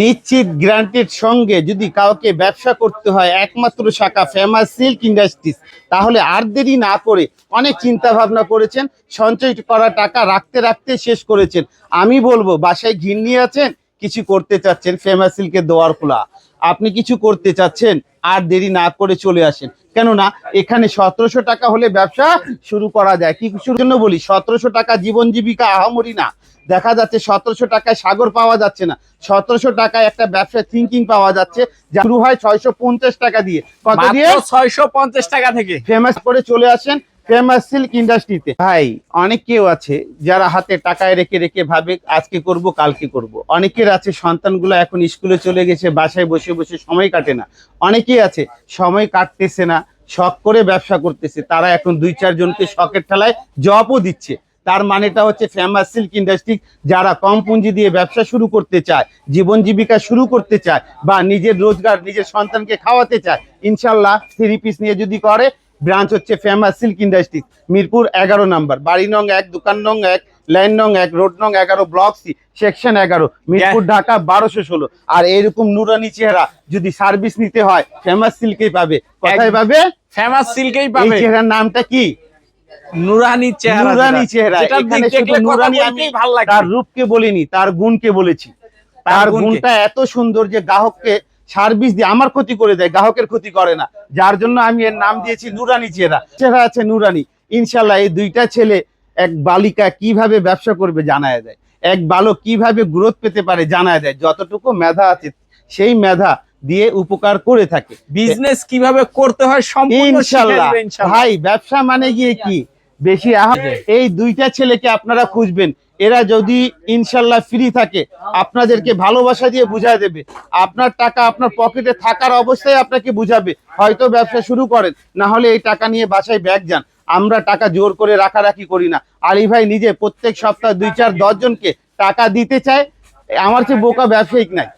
নিশ্চিত গ্রান্টের সঙ্গে যদি কাউকে ব্যবসা করতে হয়, একমাত্র শাখা ফেমাস সিল্ক ইন্ডাস্ট্রিজ তাহলে আর দেরি না করে অনেক চিন্তা ভাবনা করেছেন, সঞ্চয় করা টাকা রাখতে রাখতে শেষ করেছেন। আমি বলব, বাসায় ঘিন্নি আছেন, কিছু করতে চাচ্ছেন ফেমাস সিল্কের দোয়ার খোলা আপনি কিছু করতে চাচ্ছেন আর দেরি না করে চলে আসেন। কেননা এখানে সতেরোশো টাকা হলে ব্যবসা শুরু করা যায়। কি শুরুর জন্য বলি? সতেরোশো টাকা জীবন জীবিকা আহামরি না। দেখা যাচ্ছে সতেরোশো টাকায় সাগর পাওয়া যাচ্ছে না। সতেরোশো টাকায় একটা ব্যবসা থিঙ্কিং পাওয়া যাচ্ছে যা শুরু হয় ছয়শো পঞ্চাশ টাকা দিয়ে। কত দিয়ে? ছয়শো পঞ্চাশ টাকা থেকে। ফেমাস করে চলে আসেন। ফেমাস সিল্ক ইন্ডাস্ট্রিতে ভাই, অনেক কেউ আছে যারা হাতে টাকায় রেখে রেখে ভাবে আজকে করব, কালকে করব। অনেকের আছে, সন্তানগুলো এখন স্কুলে চলে গেছে, বাসায় বসে বসে সময় কাটে না। অনেকেই আছে, সময় কাটতেছে না, শখ করে ব্যবসা করতেছে। তারা এখন দুই চারজনকে শখের ঠেলায় জবও দিচ্ছে। তার মানেটা হচ্ছে ফেমাস সিল্ক ইন্ডাস্ট্রি যারা কম পুঁজি দিয়ে ব্যবসা শুরু করতে চায়, জীবন জীবিকা শুরু করতে চায়, বা নিজের রোজগার, নিজের সন্তানকে খাওয়াতে চায়, ইনশাল্লাহ থ্রি পিস নিয়ে যদি করে ব্রাঞ্চ হচ্ছে ফেমাস সিল্ক ইন্ডাস্ট্রি মিরপুর এগারো নাম্বার বাড়ি নং এক দোকান নং এক লাইন নং এক রোড নং এগারো ব্লক সি সেকশন এগারো মিরপুর ঢাকা বারোশো ষোলো। আর এরকম নুরানি চেহারা যদি সার্ভিস নিতে হয় ফেমাস সিল্কেই পাবে। কোথায় পাবে? ফেমাস সিল্কেই পাবে। চেহারার নামটা কি? নুরানি চেহারা নুরানি চেহারা। এখানে শুধু নুরানি আমি তার রূপকে বলিনি তার গুণকে বলেছি। তার গুণটা এত সুন্দর যে গ্রাহককে সার্ভিস দিয়ে আমার ক্ষতি করে দেয় গ্রাহকের ক্ষতি করে না। যার জন্য আমি এর নাম দিয়েছি নুরানি চেহারা। চেহারা আছে নুরানি। ইনশাল্লাহ এই দুইটা ছেলে এক বালিকা কীভাবে ব্যবসা করবে জানায় দেয়। এক বালক কীভাবে গ্রোথ পেতে পারে জানায় দেয়। যতটুকু মেধা আছে সেই মেধা দিয়ে উপকার করে থাকে। বিজনেস কীভাবে করতে হয় ইনশাল্লাহ ভাই ব্যবসা মানে গিয়ে কি? বেশি আহ- এই দুইটা ছেলেকে আপনারা খুঁজবেন। এরা যদি ইনশাল্লাহ ফ্রি থাকে, আপনাদেরকে ভালোবাসা দিয়ে বুঝায় দেবে। আপনার টাকা আপনার পকেটে থাকার অবস্থায় আপনাকে বুঝাবে, হয়তো ব্যবসা শুরু করেন, না হলে এই টাকা নিয়ে বাসায় ব্যাগ যান। আমরা টাকা জোর করে রাখারাখি করি না। আলী ভাই নিজে প্রত্যেক সপ্তাহ দুই চার দশজনকে টাকা দিতে চায়, আমার চেয়ে বোকা ব্যবসায়িক নাই।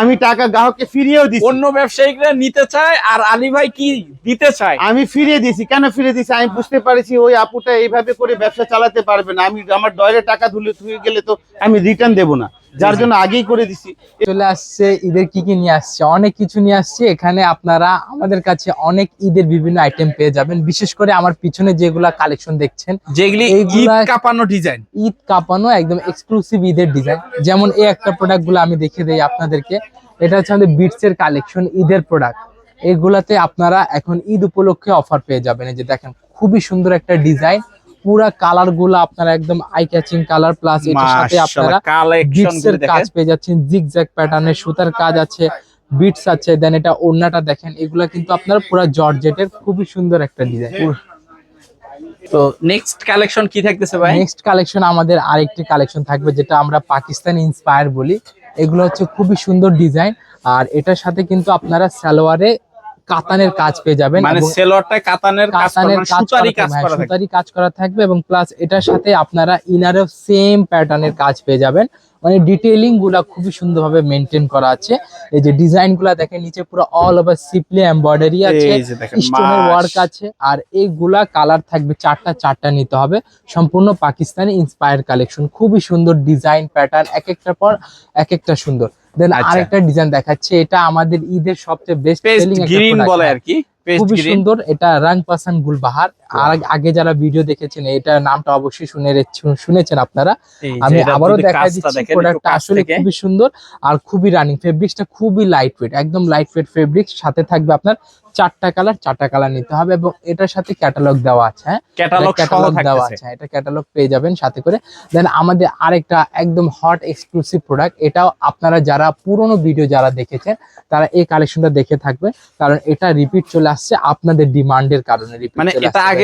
আমি টাকা গ্রাহককে ফিরিয়েও দিচ্ছি অন্য ব্যবসায়ীরা নিতে চায় আর আলী ভাই কি দিতে চায়? আমি ফিরিয়ে দিছি। কেন ফিরিয়ে দিছি? আমি বুঝতে পারছি ওই আপুটা এইভাবে করে ব্যবসা চালাতে পারবে না। আমি আমার ডয়ের টাকা ধুলে ধুয়ে গেলে তো আমি রিটার্ন দেবো না। যার জন্য আগেই করে দিছি। চলে আসছে ঈদের কি কি নিয়ে আসছে? অনেক কিছু নিয়ে আসছে। এখানে আপনারা আমাদের কাছে অনেক ঈদের বিভিন্ন আইটেম পেয়ে যাবেন। বিশেষ করে আমার পিছনে যেগুলা কালেকশন দেখছেন যেগুলি ঈদ কাঁপানো ডিজাইন ঈদ কাঁপানো একদম এক্সক্লুসিভ ঈদের ডিজাইন যেমন এই একটা প্রোডাক্টগুলো আমি দেখে দেই আপনাদেরকে। এটা হচ্ছে আমাদের বিটস এর কালেকশন ঈদের প্রোডাক্ট এগুলাতে আপনারা এখন ঈদ উপলক্ষে অফার পেয়ে যাবেন। এই যে দেখেন খুবই সুন্দর একটা ডিজাইন পুরা কালারগুলো আপনারা একদম আই ক্যাচিং কালার প্লাস এটার সাথে আপনারা কালেকশন কাজ পেয়ে যাচ্ছেন জিগজ্যাগ প্যাটার্নের সুতার কাজ আছে বিটস আছে দেন এটা ওড়নাটা দেখেন এগুলা কিন্তু আপনার পুরো জর্জেটের খুবই সুন্দর একটা ডিজাইন তো নেক্সট কালেকশন কি থাকতেছে ভাই? নেক্সট কালেকশন আমাদের আরেকটি কালেকশন থাকবে যেটা আমরা পাকিস্তানি ইন্সপায়ার বলি। এগুলো হচ্ছে খুবই সুন্দর ডিজাইন আর এটার সাথে কিন্তু আপনারা সালোয়ারে কাতানের কাজ পেয়ে যাবেন মানে এবং সেলোয়ারটা কাতানের কাতানের কাজ সুতারি করা কাজ থাকবে, করা সুতারি কাজ করা থাকবে এবং প্লাস এটার সাথে আপনারা ইনারেও সেম প্যাটার্নের কাজ পেয়ে যাবেন। মানে ডিটেইলিংগুলা খুবই সুন্দরভাবে মেনটেন করা আছে। এই যে ডিজাইনগুলা দেখেন নিচে পুরো অল ওভার সিপলি এমব্রয়ডারি আছে এই যে দেখেন, স্টোনের ওয়ার্ক আছে আর এইগুলা কালার থাকবে চারটা চারটা নিতে হবে। সম্পূর্ণ পাকিস্তানি ইন্সপায়ার কালেকশন খুবই সুন্দর ডিজাইন প্যাটার্ন এক একটা পর এক একটা সুন্দর। দেন আচ্ছা। আরেকটা ডিজাইন দেখাচ্ছে এটা আমাদের ঈদের সবচেয়ে বেস্ট সেলিং একটা গ্রিন বলে। আর কি খুবই সুন্দর এটা রাং পাসান গুলবাহার আর আগে যারা ভিডিও দেখেছেন এটা নামটা অবশ্যই শুনে শুনেছেন আপনারা। আমি আবারও দেখা দিচ্ছি প্রোডাক্টটা আসলে খুবই সুন্দর আর খুবই রানিং ফেব্রিক্সটা খুবই লাইট ওয়েট একদম লাইট ওয়েট ফেব্রিক্স সাথে থাকবে আপনার চারটা কালার চারটা কালার নিতে হবে এবং এটার সাথে ক্যাটালগ দেওয়া আছে হ্যাঁ? ক্যাটালগ ক্যাটালগ দেওয়া আছে এটা ক্যাটালগ পেয়ে যাবেন সাথে করে। দেন আমাদের আরেকটা একদম হট এক্সক্লুসিভ প্রোডাক্ট এটাও আপনারা যারা পুরনো ভিডিও যারা দেখেছেন তারা এই কালেকশনটা দেখে থাকবে কারণ এটা রিপিট চলে আসছে আপনাদের ডিমান্ডের কারণে রিপিট মানে এটা আগে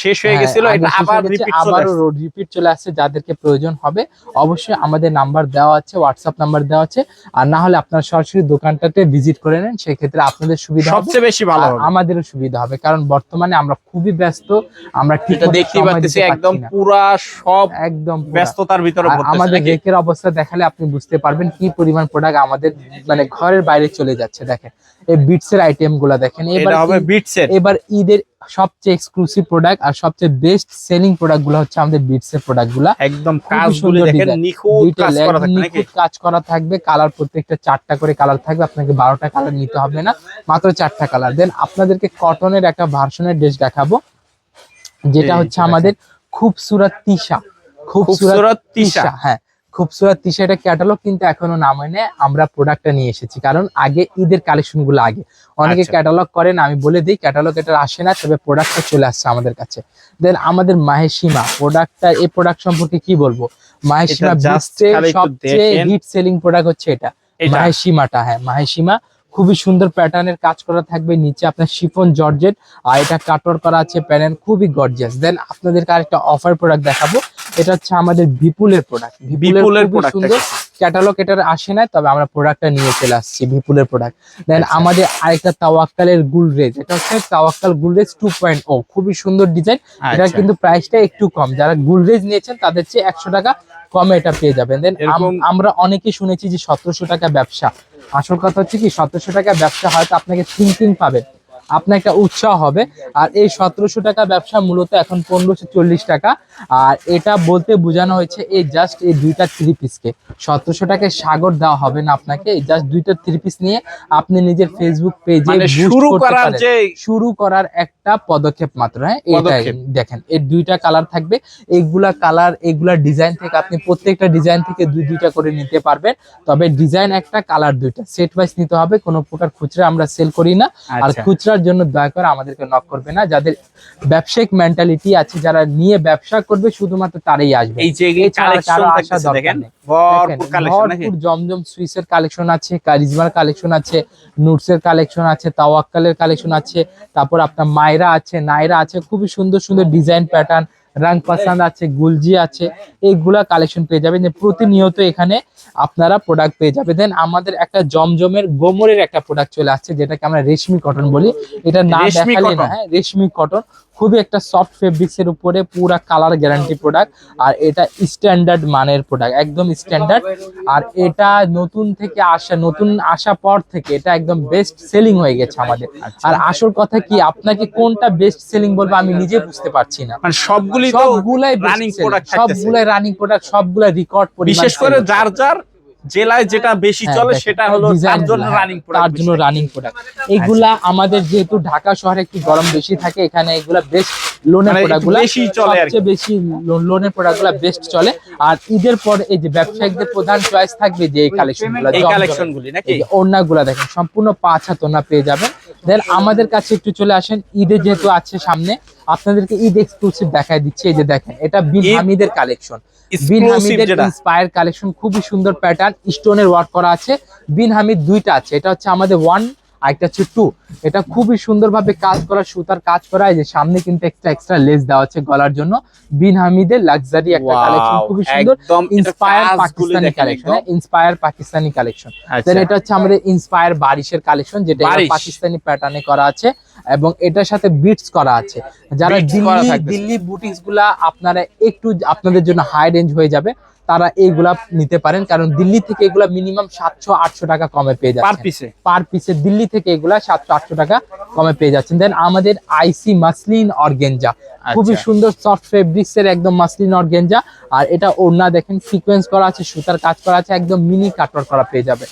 শেষ হয়ে হ্যাঁ, গেছিল এটা আবার রিপিট চলে আবারও আসছে। রিপিট চলে আসছে যাদেরকে প্রয়োজন হবে অবশ্যই আমাদের নাম্বার দেওয়া আছে হোয়াটসঅ্যাপ নাম্বার দেওয়া আছে আর না হলে আপনারা সরাসরি দোকানটাতে ভিজিট করে নেন সেক্ষেত্রে আপনাদের সুবিধা হবে। সবচেয়ে বেশি ভালো আমাদেরও সুবিধা হবে কারণ বর্তমানে আমরা খুবই ব্যস্ত আমরা ঠিক সময় পাচ্ছি একদম পুরা সব একদম ব্যস্ততার ভিতরে আমাদের? রেকের অবস্থা দেখালে আপনি বুঝতে পারবেন কি পরিমাণ প্রোডাক্ট আমাদের মানে ঘরের বাইরে চলে যাচ্ছে দেখেন। এই বিটস এর আইটেমগুলা দেখেন এবার এবার ঈদের সবচেয়ে এক্সক্লুসিভ প্রোডাক্ট আর সবচেয়ে বেস্ট সেলিং প্রোডাক্টগুলো হচ্ছে আমাদের বিটস এর প্রোডাক্টগুলা। একদম নিখুঁত কাজ করা থাকবে কালার প্রত্যেকটা চারটা করে কালার থাকবে আপনাকে বারোটা কালার নিতে হবে না মাত্র চারটা কালার দেন আপনাদেরকে কটনের একটা ভার্সনের ড্রেস দেখাবো যেটা হচ্ছে আমাদের খুবসুরত তিশা। খুবসুরত তিশা। হ্যাঁ। খুবসুরত তিশা এটা ক্যাটালগ কিন্তু এখনও নাম হয়নি। আমরা প্রোডাক্টটা নিয়ে এসেছি। কারণ আগে ঈদের কালেকশনগুলো আগে। অনেকে আচ্ছা। ক্যাটালগ করেন আমি বলে দিই ক্যাটালগ এটা আসে না তবে প্রোডাক্টটা চলে আসছে আমাদের কাছে। দেন আমাদের মাহেশিমা প্রোডাক্টটা এই প্রোডাক্ট সম্পর্কে কি বলব? মাহেশিমা সবচেয়ে হিট সেলিং প্রোডাক্ট হচ্ছে এটা। এটা। মাহেশিমাটা হ্যাঁ মাহেশিমা। খুবই সুন্দর প্যাটার্নের কাজ করা থাকবে। নিচে আপনার শিফন জর্জেট আর এটা কাটর করা আছে প্যানেল। খুবই গর্জিয়াস দেন আপনাদেরকে আরেকটা অফার প্রোডাক্ট দেখাবো। এটা হচ্ছে আমাদের বিপুলের প্রোডাক্ট বিপুলের প্রোডাক্ট সুন্দর। ক্যাটালগ এটার আসে না তবে আমরা প্রোডাক্টটা নিয়ে চলে আসছি বিপুলের প্রোডাক্ট দেন। আমাদের আরেকটা তাওয়াক্কালের গুলরেজ এটা হচ্ছে তাওয়াক্কাল গুলরেজ টু পয়েন্ট ও খুবই সুন্দর ডিজাইন এটা আচ্ছা। কিন্তু প্রাইসটা একটু কম। যারা গুলরেজ নিয়েছেন তাদের চেয়ে একশো টাকা কমে এটা পেয়ে যাবেন। দেন আমরা অনেকেই শুনেছি যে সতেরোশো টাকা ব্যবসা। আসল কথা হচ্ছে কি সতেরোশো টাকা ব্যবসা হয়তো আপনাকে থিঙ্কিং পাবেন আপনার একটা উৎসাহ হবে। আর এই সতেরোশো টাকা ব্যবসা মূলত এখন পনেরোশো চল্লিশ টাকা। আর এটা বলতে বোঝানো হয়েছে এই জাস্ট এই দুইটা থ্রি পিসকে সতেরোশো টাকায় সাগর দেওয়া হবে না আপনাকে এই জাস্ট দুইটা থ্রি পিস নিয়ে আপনি নিজের ফেসবুক পেজে মানে শুরু করার যে শুরু করার একটা পদক্ষেপ মাত্র হ্যাঁ এটাই দেখেন এর দুইটা কালার থাকবে এইগুলা কালার এইগুলা ডিজাইন থেকে আপনি প্রত্যেকটা ডিজাইন থেকে দুই দুইটা করে নিতে পারবেন তবে ডিজাইন একটা কালার দুইটা সেট ওয়াইজ নিতে হবে কোনো প্রকার খুচরা আমরা সেল করি না আর আচ্ছা। খুচরার জন্য দয়া করে আমাদেরকে নক করবে না যাদের ব্যবসায়িক মেন্টালিটি আছে যারা নিয়ে ব্যবসা করবে শুধুমাত্র তারাই আসবে। এই যে ভরপুর কালেকশন জমজম সুইসের কালেকশন আছে কারিজমার কালেকশন আছে নুটসের কালেকশন আছে তাওয়াক্কালের কালেকশন আছে তারপর আপনার মায়রা আছে নাইরা আছে খুবই সুন্দর সুন্দর ডিজাইন প্যাটার্ন রং পাসান্দ আছে গুলজি আছে এইগুলা কালেকশন পেয়ে যাবেন। যে প্রতিনিয়ত এখানে আপনারা প্রোডাক্ট পেয়ে যাবেন। দেন আমাদের একটা জমজমের গোমরের একটা প্রোডাক্ট চলে আসছে যেটাকে আমরা রেশমি কটন বলি। এটা না দেখালে না হ্যাঁ রেশমি কটন খুবই একটা সফট ফেব্রিক্স এর উপরে পুরা কালার গ্যারান্টি প্রোডাক্ট আর এটা স্ট্যান্ডার্ড মানের প্রোডাক্ট একদম স্ট্যান্ডার্ড আর এটা নতুন থেকে আসা নতুন আসা পর থেকে এটা একদম বেস্ট সেলিং হয়ে গেছে আমাদের। আচ্ছা। আর আসল কথা কি আপনাকে কোনটা বেস্ট সেলিং বলব আমি নিজে বুঝতে পারছি না। মানে সবগুলি সবগুলাই রানিং প্রোডাক্ট সবগুলাই রানিং প্রোডাক্ট সবগুলাই রেকর্ড বিশেষ করে যার যার জেলায় যেটা বেশি হ্যাঁ, চলে সেটা হলো তার জন্য রানিং তার জন্য প্রোডাক্ট রানিং প্রোডাক্ট এগুলা আমাদের যেহেতু ঢাকা শহরে একটু গরম বেশি থাকে এখানে এগুলা বেস্ট লোনের মানে একটু প্রোডাক্টগুলা বেশি চলে আর সবচেয়ে বেশি লোনের প্রোডাক্টগুলা বেস্ট চলে। আর ঈদের পর এই যে ব্যবসায়িকদের প্রধান চয়েস থাকবে যে এই কালেকশনগুলা এই জমজমের। কালেকশন গুলি নাকি? এই যে দেখেন সম্পূর্ণ পাঁচ হাত ওড়না পেয়ে যাবেন। দেন আমাদের কাছে একটু চলে আসেন ঈদে যেহেতু আছে সামনে আপনাদেরকে ঈদ এক্সক্লুসিভ দেখাই দিচ্ছি এই যে দেখেন এটা ঈদ হামিদের কালেকশন বিন হামিদের ইন্সপায়ার কালেকশন খুবই সুন্দর প্যাটার্ন স্টোনের ওয়ার্ক করা আছে। বিন হামিদ দুইটা আছে এটা হচ্ছে আমাদের ওয়ান আরেকটা হচ্ছে টু। এটা খুবই সুন্দরভাবে কাজ করা সুতার কাজ করা। যে সামনে কিন্তু এক্সট্রা এক্সট্রা লেস দেওয়া আছে গলার জন্য। বিন হামিদের লাক্সারি একটা কালেকশন খুবই সুন্দর। Inspire Pakistani collection. Inspire Pakistani collection আচ্ছা। দেন এটা হচ্ছে আমাদের ইন্সপায়ার বারিশের কালেকশন যেটা পাকিস্তানি প্যাটার্নে করা আছে। এবং এটার সাথে বিটস করা আছে। যারা দিল্লি। দিল্লি বুটিক্সগুলা আপনারা একটু আপনাদের জন্য হাই রেঞ্জ হয়ে যাবে। তারা এইগুলা নিতে পারেন কারণ দিল্লি থেকে এগুলা মিনিমাম সাতশো আটশো টাকা কমে পেয়ে পার যাচ্ছে পিসে পার পিসে দিল্লি থেকে এগুলা সাতশো আটশো টাকা কমে পেয়ে যাচ্ছেন। দেন আমাদের আইসি মাসলিন অর্গেঞ্জা খুবই। সুন্দর সফট ফেব্রিক্স এর একদম মাসলিন অর্গেঞ্জা আর এটা ওড়না দেখেন সিকোয়েন্স করা আছে সুতার কাজ করা আছে একদম মিনি কাটওয়ার করা পেয়ে যাবে।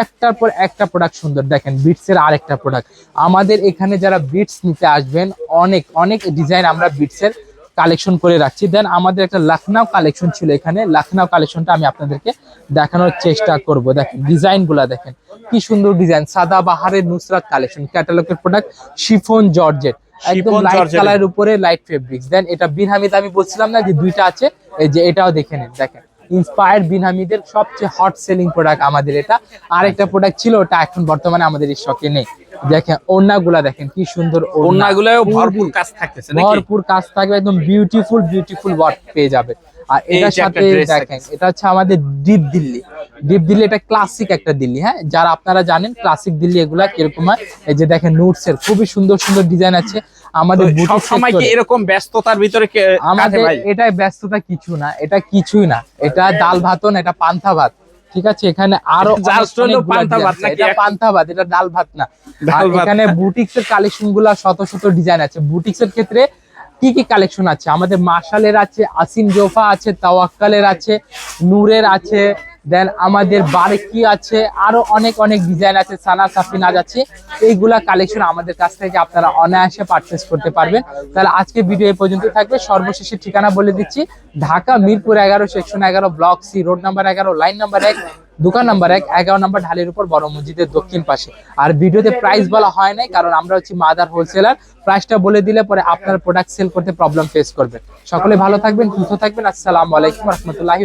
একটার পর একটা প্রোডাক্ট সুন্দর দেখেন বিটস এর আরেকটা প্রোডাক্ট আমাদের এখানে যারা বিটস নিতে আসবেন অনেক অনেক ডিজাইন আমরা বিটস এর কালেকশন করে রাখছি। দেন আমাদের একটা লখনউ কালেকশন ছিল এখানে। লখনউ কালেকশনটা আমি আপনাদেরকে দেখানোর চেষ্টা করব। দেখেন ডিজাইনগুলা দেখেন। কি সুন্দর ডিজাইন। সাদা বাহারের নুসরাত কালেকশন ক্যাটালগের প্রোডাক্ট শিফন জর্জেট। একদম লাইট কালার উপরে লাইট ফেব্রিক্স দেন এটা বিরহামিদ আমি বলছিলাম না যে দুইটা আছে এই যে এটাও দেখে নিন। দেখেন ইন্সপায়ার্ড বিন হামিদের সবচেয়ে হট সেলিং প্রোডাক্ট আমাদের এটা। আরেকটা প্রোডাক্ট ছিল ওটা এখন বর্তমানে আমাদের স্টকে নেই। দেখেন ওড়নাগুলা দেখেন কি সুন্দর ওড়না। ওড়নাগুলোও ভরপুর কাজ থাকতেছে ভরপুর কাজ থাকবে একদম বিউটিফুল বিউটিফুল ওয়ার্ক পেয়ে যাবে। আর এই এটার সাথে দেখেন এটা হচ্ছে আমাদের ডিপ দিল্লি ডিপ দিল্লি এটা ক্লাসিক একটা দিল্লি হ্যাঁ? যারা আপনারা জানেন ক্লাসিক দিল্লি এগুলা কীরকম হয়? এই যে দেখেন নোটস এর খুবই সুন্দর সুন্দর ডিজাইন আছে। আমাদের সব সময় কি এরকম ব্যস্ততার ভিতরে আমাদের এটাই ব্যস্ততা কিছু না এটা কিছুই না। এটা ডাল ভাত এটা পান্থা ভাত ঠিক আছে? এখানে আরও পান্তা ভাত এটা এটা ডাল ভাত না। এখানে বুটিক্স এর কালেকশনগুলা শত শত ডিজাইন আছে। বুটিক্স এর ক্ষেত্রে কি কি কালেকশন আছে? আমাদের মার্শালের আছে আসিন জোফা আছে তাওয়াক্কালের আছে নূরের আছে দেন আমাদের বারেকি আছে? আরও অনেক অনেক ডিজাইন আছে, সানা, সাফিনাজ আছে। এইগুলা কালেকশন আমাদের কাছ থেকে আপনারা অনায়াসে পারচেস করতে পারবেন। তাহলে আজকে ভিডিও এই পর্যন্ত থাকবে। সর্বশেষে ঠিকানা বলে দিচ্ছি, ঢাকা মিরপুর এগারো সেকশন এগারো ব্লক সি রোড নাম্বার এগারো লাইন নাম্বার এক, দোকান নাম্বার এক, এগারো নাম্বার ঢালের উপর বড় মসজিদের দক্ষিণ পাশে। আর ভিডিওতে প্রাইস বলা হয় নাই, কারণ আমরা হচ্ছি মাদার হোলসেলার প্রাইসটা বলে দিলে পরে আপনার প্রোডাক্ট সেল করতে প্রবলেম ফেস করবেন সকলে ভালো থাকবেন, সুস্থ থাকবেন। আসসালামু আলাইকুম রহমতুল্লাহি